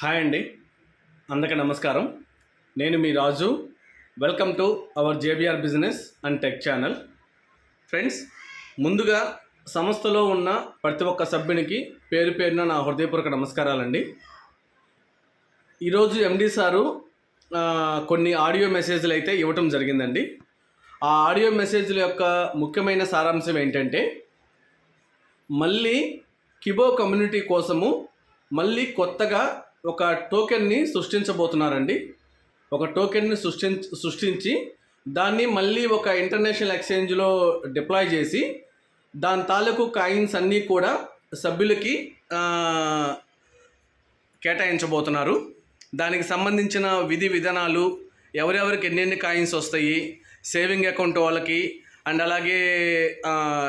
Hi అండి. అందరికీ నమస్కారం. నేను మీ Raju. Welcome to our JBR business and tech channel friends ముందుగా సంస్థలో ఉన్న ప్రతి ఒక్క సభ్యునికి పేరు పేరున నా హృదయపూర్వక నమస్కారాలండి. ఈరోజు ఎండి సారు కొన్ని ఆడియో మెసేజ్లు అయితే ఇవ్వటం జరిగిందండి. ఆ ఆడియో మెసేజ్ల యొక్క ముఖ్యమైన సారాంశం ఏంటంటే మళ్ళీ కిబో కమ్యూనిటీ కోసము మళ్ళీ కొత్తగా ఒక టోకెన్ని సృష్టించబోతున్నారండి. ఒక టోకెన్ని సృష్టి సృష్టించి దాన్ని మళ్ళీ ఒక ఇంటర్నేషనల్ ఎక్స్చేంజ్లో డిప్లాయ్ చేసి దాని తాలూకు కాయిన్స్ అన్నీ కూడా సభ్యులకి కేటాయించబోతున్నారు. దానికి సంబంధించిన విధి విధానాలు ఎవరెవరికి ఎన్నెన్ని కాయిన్స్ వస్తాయి సేవింగ్ అకౌంట్ వాళ్ళకి అండ్ అలాగే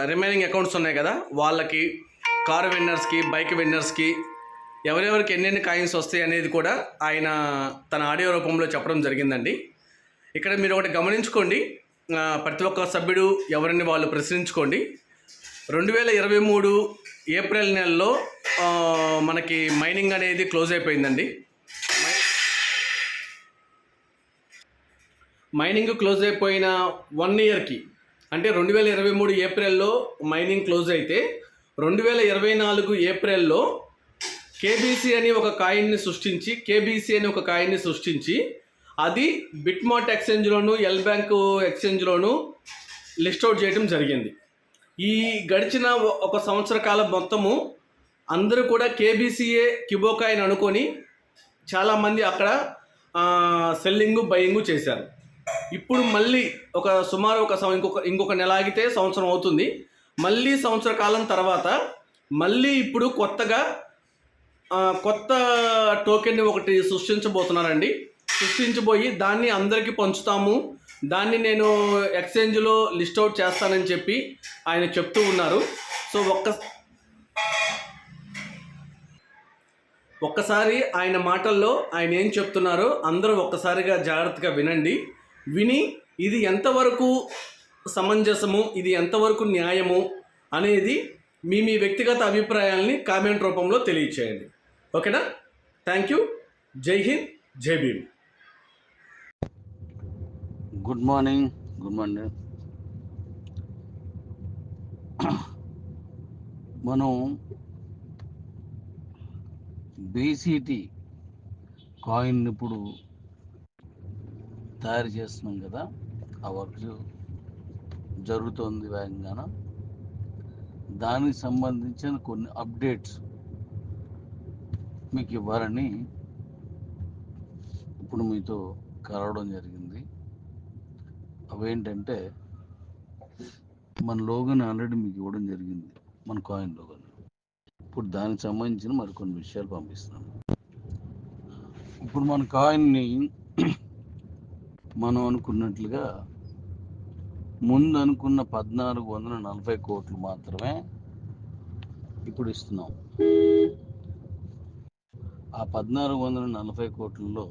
రిమైనింగ్ అకౌంట్స్ ఉన్నాయి కదా వాళ్ళకి కారు విన్నర్స్కి బైక్ విన్నర్స్కి ఎవరెవరికి ఎన్నెన్ని కాయిన్స్ వస్తాయి అనేది కూడా ఆయన తన ఆడియో రూపంలో చెప్పడం జరిగిందండి. ఇక్కడ మీరు ఒకటి గమనించుకోండి. ప్రతి ఒక్క సభ్యుడు ఎవరిని వాళ్ళు ప్రశ్నించుకోండి. రెండు వేల ఇరవై మూడు ఏప్రిల్ నెలలో మనకి మైనింగ్ అనేది క్లోజ్ అయిపోయిందండి. మైనింగ్ క్లోజ్ అయిపోయిన వన్ ఇయర్కి అంటే రెండు వేల ఇరవై మూడు ఏప్రిల్లో మైనింగ్ క్లోజ్ అయితే రెండు వేల ఇరవై నాలుగు ఏప్రిల్లో కేబీసీ అని ఒక కాయిన్ని సృష్టించి కేబీసీ అని ఒక కాయిన్ని సృష్టించి అది బిట్మార్ట్ ఎక్స్చేంజ్లోను ఎల్ బ్యాంక్ ఎక్స్చేంజ్లోను లిస్ట్ అవుట్ చేయడం జరిగింది. ఈ గడిచిన ఒక సంవత్సర కాలం మొత్తము అందరూ కూడా కేబీసీఏ కిబోకాయిన్ అనుకొని చాలామంది అక్కడ సెల్లింగు బయింగు చేశారు. ఇప్పుడు మళ్ళీ ఒక సుమారు ఒక ఇంకొక ఇంకొక నెల ఆగితే సంవత్సరం అవుతుంది. మళ్ళీ సంవత్సర కాలం తర్వాత మళ్ళీ ఇప్పుడు కొత్తగా కొత్త టోకెన్ని ఒకటి సృష్టించబోతున్నారండి. సృష్టించబోయి దాన్ని అందరికీ పంచుతాము. దాన్ని నేను ఎక్స్చేంజ్లో లిస్ట్ అవుట్ చేస్తానని చెప్పి ఆయన చెప్తూ ఉన్నారు. సో ఒక్క ఒక్కసారి ఆయన మాటల్లో ఆయన ఏం చెప్తున్నారో అందరూ ఒక్కసారిగా జాగ్రత్తగా వినండి. విని ఇది ఎంతవరకు సమంజసము ఇది ఎంతవరకు న్యాయము అనేది మీ మీ వ్యక్తిగత అభిప్రాయాల్ని కామెంట్ రూపంలో తెలియచేయండి. ఓకేనా? Thank you Jai Hind Jai Bhim. Good morning good morning మనం బీసీటీ కాయిన్ ఇప్పుడు తయారు చేస్తున్నాం కదా ఆ వర్క్ జరుగుతోంది వేగంగాన? దానికి సంబంధించిన కొన్ని అప్డేట్స్ మీకు ఇవ్వాలని ఇప్పుడు మీతో కలవడం జరిగింది. అవేంటంటే మన లోగన్ ఆల్రెడీ మీకు ఇవ్వడం జరిగింది. మన కాయిన్ లోగన్. ఇప్పుడు దానికి సంబంధించిన మరికొన్ని విషయాలు పంపిస్తున్నాను. ఇప్పుడు మన కాయిన్ని మనం అనుకున్నట్లుగా ముందు అనుకున్న పద్నాలుగు వందల నలభై కోట్లు మాత్రమే ఇప్పుడు ఇస్తున్నాం. ఆ పద్నాలుగు వందల నలభై కోట్లలో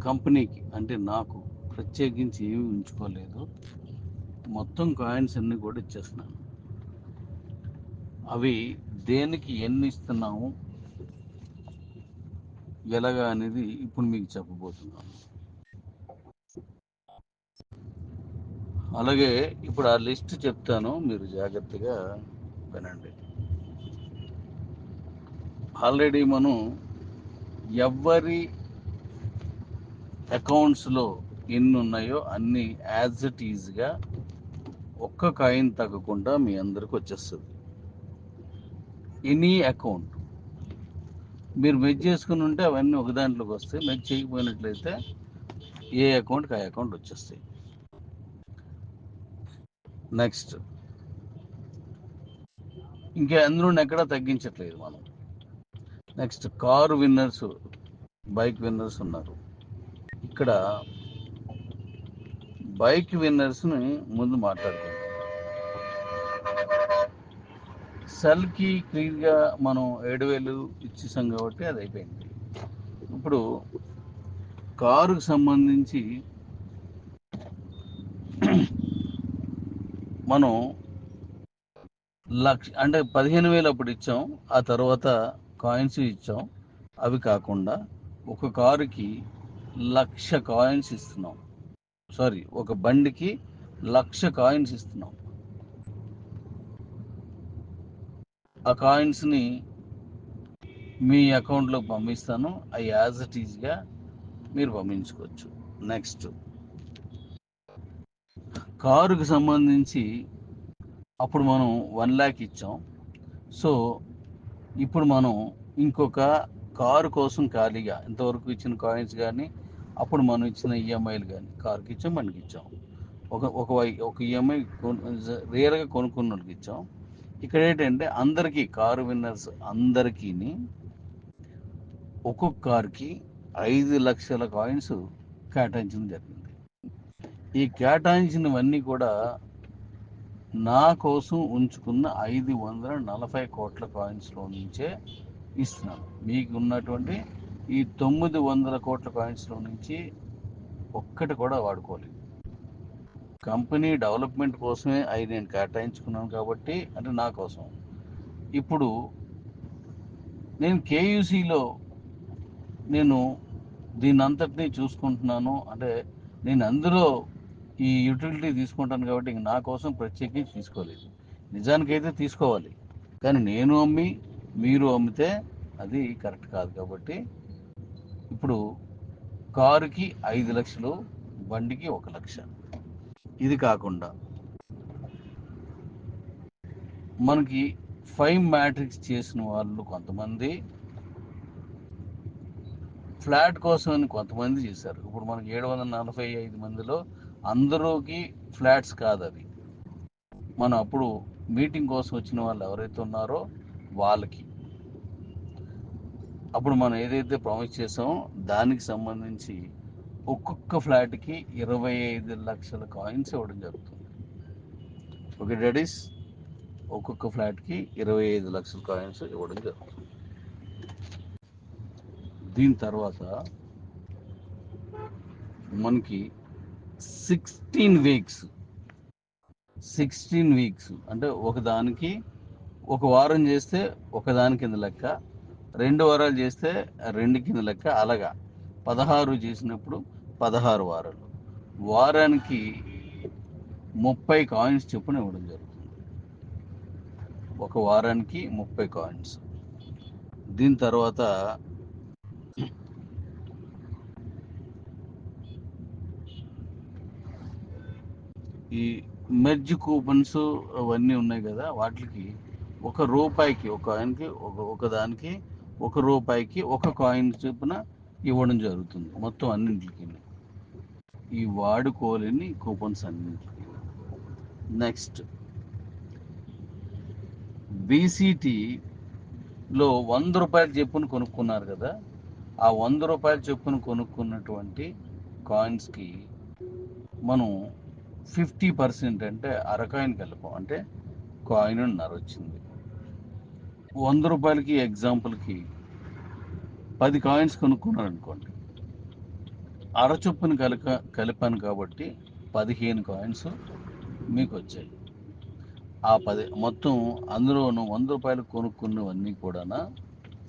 కంపెనీకి అంటే నాకు ప్రత్యేకించి ఏమి ఉంచుకోలేదు. మొత్తం కాయిన్స్ అన్నీ కూడా ఇచ్చేస్తున్నాను. అవి దేనికి ఎన్ని ఇస్తున్నాము ఎలాగా అనేది ఇప్పుడు మీకు చెప్పబోతున్నాను. అలాగే ఇప్పుడు ఆ లిస్ట్ చెప్తాను మీరు జాగ్రత్తగా వినండి. ఆల్రెడీ మనం ఎవరి అకౌంట్స్లో ఎన్ని ఉన్నాయో అన్ని యాజ్ ఇట్ ఈజ్గా ఒక్క కాయిన్ తగ్గకుండా మీ అందరికి వచ్చేస్తుంది. ఎనీ అకౌంట్ మీరు మెచ్ చేసుకుని ఉంటే అవన్నీ ఒక దాంట్లోకి వస్తాయి. మెచ్ చేయకపోయినట్లయితే ఏ అకౌంట్కి ఆ అకౌంట్ వచ్చేస్తాయి. నెక్స్ట్ ఇంకా అందులో ఎక్కడా తగ్గించట్లేదు మనం. Next car winners bike winners ఉన్నారు. ఇక్కడ బైక్ విన్నర్స్ని ముందు మాట్లాడుకుందాం. సెల్కి క్లియర్గా మనం ఏడు వేలు ఇచ్చేసాం కాబట్టి అది అయిపోయింది. ఇప్పుడు కారుకు సంబంధించి మనం లక్ష అంటే పదిహేను వేలు అప్పుడు ఇచ్చాం. ఆ తర్వాత కాయిన్స్ ఇచ్చాం. అవి కాకుండా ఒక కారుకి లక్ష కాయిన్స్ ఇస్తున్నాం. సారీ ఒక బండికి లక్ష కాయిన్స్ ఇస్తున్నాం. ఆ కాయిన్స్ని మీ అకౌంట్లోకి పంపిస్తాను. అవి యాజ్ ఇట్ ఈజ్గా మీరు పంపించుకోవచ్చు. నెక్స్ట్. కారుకు సంబంధించి అప్పుడు మనం వన్ ల్యాక్ ఇచ్చాం. సో ఇప్పుడు మనం ఇంకొక కారు కోసం ఖాళీగా ఇంతవరకు ఇచ్చిన కాయిన్స్ కానీ అప్పుడు మనం ఇచ్చిన ఈఎంఐలు కానీ కారుకి ఇచ్చాం మనకి ఇచ్చాం. ఒక ఒక వై- ఒక ఈఎంఐ రియల్గా కొనుక్కున్న వాళ్ళకి ఇచ్చాం. ఇక్కడ ఏంటంటే అందరికీ కారు విన్నర్స్ అందరికీ ఒక్కొక్క కారుకి ఐదు లక్షల కాయిన్స్ కేటాయించడం జరిగింది. ఈ కేటాయించినవన్నీ కూడా నా కోసం ఉంచుకున్న ఐదు వందల నలభై కోట్ల కాయిన్స్లో నుంచే ఇస్తున్నాను. మీకు ఉన్నటువంటి ఈ తొమ్మిది వందల కోట్ల కాయిన్స్లో నుంచి ఒక్కటి కూడా వాడుకోలేదు. కంపెనీ డెవలప్మెంట్ కోసమే అవి నేను కేటాయించుకున్నాను కాబట్టి అంటే నా కోసం. ఇప్పుడు నేను కేయూసీలో నేను దీని అంతటినీ చూసుకుంటున్నాను. అంటే నేను అందులో ఈ యూటిలిటీ తీసుకుంటాను కాబట్టి ఇంక నా కోసం ప్రత్యేకించి తీసుకోలేదు. నిజానికైతే తీసుకోవాలి. కానీ నేను అమ్మి మీరు అమ్మితే అది కరెక్ట్ కాదు కాబట్టి ఇప్పుడు కారుకి ఐదు లక్షలు బండికి ఒక లక్ష. ఇది కాకుండా మనకి ఫైవ్ మ్యాట్రిక్స్ చేసిన వాళ్ళు కొంతమంది ఫ్లాట్ కోసం అని కొంతమంది చేశారు. ఇప్పుడు మనకి ఏడు వందల నలభై ఐదు మందిలో అందరూకి ఫ్లాట్స్ కాదు అవి మనం అప్పుడు మీటింగ్ కోసం వచ్చిన వాళ్ళు ఎవరైతే ఉన్నారో వాళ్ళకి. అప్పుడు మనం ఏదైతే ప్రామిస్ చేసామో దానికి సంబంధించి ఒక్కొక్క ఫ్లాట్కి ఇరవై ఐదు లక్షల కాయిన్స్ ఇవ్వడం జరుగుతుంది. Okay daddies? ఒక్కొక్క ఫ్లాట్కి ఇరవై ఐదు లక్షల కాయిన్స్ ఇవ్వడం జరుగుతుంది. దీని తర్వాత మనకి సిక్స్టీన్ వీక్స్ సిక్స్టీన్ వీక్స్ అంటే ఒకదానికి ఒక వారం చేస్తే ఒకదాని కింద లెక్క రెండు వారాలు చేస్తే రెండు కింద లెక్క అలాగా. పదహారు చేసినప్పుడు పదహారు వారాలు. వారానికి ముప్పై కాయిన్స్ చొప్పున ఇవ్వడం జరుగుతుంది. ఒక వారానికి ముప్పై కాయిన్స్ దీని తర్వాత ఈ మెర్జ్ కూపన్స్ అవన్నీ ఉన్నాయి కదా వాటికి ఒక రూపాయికి ఒక కాయిన్కి ఒక ఒక దానికి ఒక రూపాయికి ఒక కాయిన్ చొప్పున ఇవ్వడం జరుగుతుంది మొత్తం అన్నింటికి. ఈ వాడుకోలేని కూపన్స్ అన్నింటికి. నెక్స్ట్ బీసీటీలో వంద రూపాయలు చెప్పును కొనుక్కున్నారు కదా ఆ వంద రూపాయల చెప్పును కొనుక్కున్నటువంటి కాయిన్స్కి మనం ఫిఫ్టీ పర్సెంట్ అంటే అర కాయిన్ కలిపాం అంటే కాయిన్ అన్నారు వచ్చింది. వంద రూపాయలకి ఎగ్జాంపుల్కి పది కాయిన్స్ కొనుక్కున్నారు అనుకోండి అరచొప్పును కలక కలిపాను కాబట్టి పదిహేను కాయిన్స్ మీకు వచ్చాయి ఆ పది మొత్తం అందులోను వంద రూపాయలు కొనుక్కున్నవన్నీ కూడా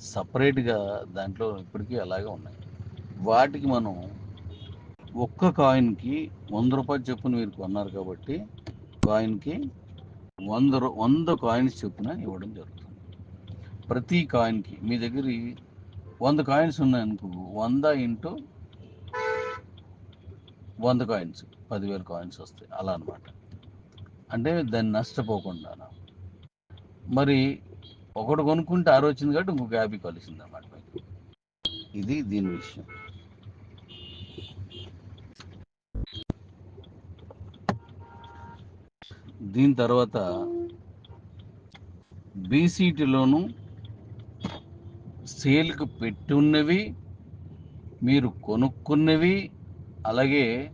సపరేట్గా దాంట్లో ఇప్పటికీ అలాగే ఉన్నాయి. వాటికి మనం ఒక్క కాయిన్కి వంద రూపాయలు చొప్పున మీరు కొన్నారు కాబట్టి కాయిన్కి వంద వంద కాయిన్స్ చొప్పున ఇవ్వడం జరుగుతుంది. ప్రతి కాయిన్కి మీ దగ్గర వంద కాయిన్స్ ఉన్నాయనుకో వంద ఇంటూ వంద కాయిన్స్ పదివేల కాయిన్స్ వస్తాయి. అలా అన్నమాట. అంటే దాన్ని నష్టపోకుండా మరి ఒకటి కొనుక్కుంటే ఆరు వచ్చింది కాబట్టి ఇంకొక యాభై కలిసింది అన్నమాట మీకు ఇది దీని విషయం. దీని తర్వాత బీసీటీలోను సేల్కి పెట్టున్నవి మీరు కొనుక్కున్నవి అలాగే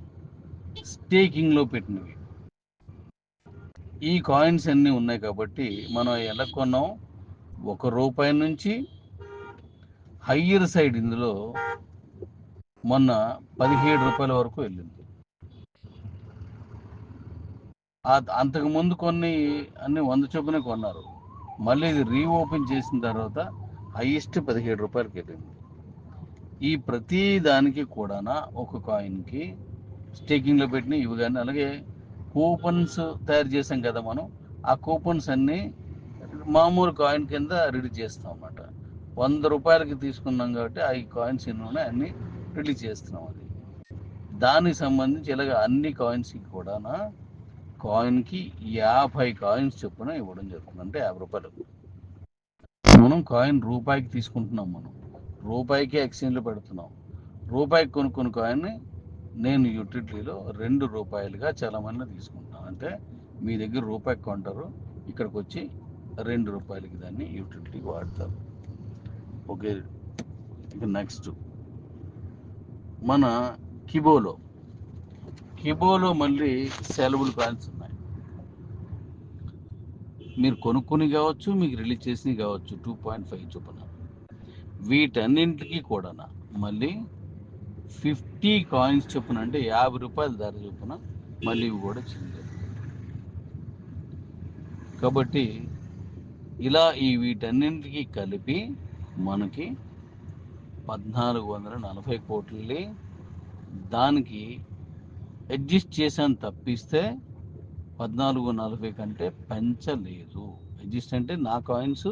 స్టేకింగ్లో పెట్టినవి. ఈ కాయిన్స్ అన్నీ ఉన్నాయి కాబట్టి మనం ఎలా కొన్నాం? ఒక రూపాయి నుంచి హయ్యర్ సైడ్ ఇందులో మొన్న పదిహేడు రూపాయల వరకు వెళ్ళింది. అంతకు ముందు కొన్ని అన్ని వంద చొప్పున కొన్నారు. మళ్ళీ ఇది రీఓపెన్ చేసిన తర్వాత హైయెస్ట్ పదిహేడు రూపాయలకి వెళ్ళింది. ఈ ప్రతి దానికి కూడా ఒక కాయిన్కి స్టేకింగ్లో పెట్టిన ఇవి కానీ అలాగే కూపన్స్ తయారు చేసాం కదా మనం ఆ కూపన్స్ అన్నీ మామూలు కాయిన్ కింద రిలీజ్ చేస్తాం అన్నమాట. వంద రూపాయలకి తీసుకున్నాం కాబట్టి ఆ కాయిన్స్ ఎన్ని ఉన్నాయి అన్ని రిలీజ్ చేస్తున్నాం అది. దానికి సంబంధించి ఇలాగ అన్ని కాయిన్స్కి కూడా కాయిన్కి యాభై కాయిన్స్ చొప్పున ఇవ్వడం జరుగుతుంది. అంటే యాభై రూపాయలు. మనం కాయిన్ రూపాయికి తీసుకుంటున్నాం మనం. రూపాయికి ఎక్స్చేంజ్లో పెడుతున్నాం. రూపాయికి కొనుక్కున్న కాయిన్ని నేను యూటిలిటీలో రెండు రూపాయలుగా చాలా తీసుకుంటున్నాను. తీసుకుంటాను అంటే మీ దగ్గర రూపాయికి కొంటారు ఇక్కడికి వచ్చి రెండు రూపాయలకి దాన్ని యూటిలిటీకి వాడతారు. ఓకే. ఇక నెక్స్ట్. మన కిబోలో. కిబోలో మళ్ళీ సెలవులు కాయిన్స్ ఉన్నాయి మీరు కొనుక్కుని కావచ్చు మీకు రిలీజ్ చేసినవి కావచ్చు టూ పాయింట్ ఫైవ్ చొప్పున. వీటన్నింటికి కూడా మళ్ళీ ఫిఫ్టీ కాయిన్స్ చొప్పున అంటే యాభై రూపాయల ధర చొప్పున మళ్ళీ ఇవి కూడా చెందారు కాబట్టి ఇలా ఈ వీటన్నింటికి కలిపి మనకి పద్నాలుగు వందల నలభై కోట్లని దానికి అడ్జస్ట్ చేశాను తప్పిస్తే పద్నాలుగు నలభై కంటే పెంచలేదు. అడ్జస్ట్ అంటే నా కాయిన్స్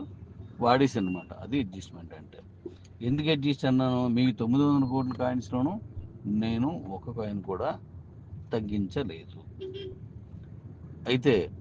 వాడేసి అనమాట అది అడ్జస్ట్మెంట్ అంటే. ఎందుకు అడ్జస్ట్ అన్నాను? మీ తొమ్మిది వందల కోట్ల కాయిన్స్లోనూ నేను ఒక కాయిన్ కూడా తగ్గించలేదు. అయితే